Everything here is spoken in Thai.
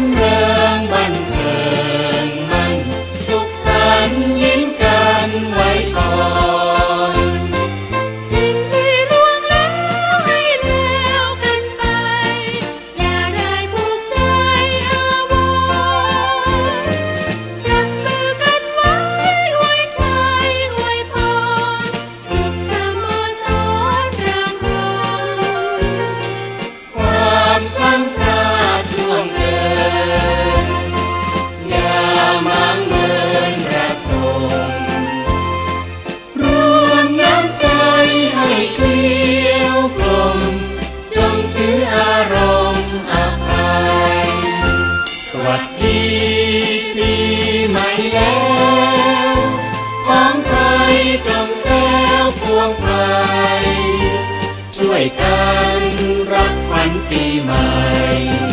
ำเริงบันเทิงมัน สุขสันยิ้มกันไว้ก่อน วัสดีปีใหม่แล้วของไทยจงแก้วพวงไพรช่วยกันรับขวันปีใหม่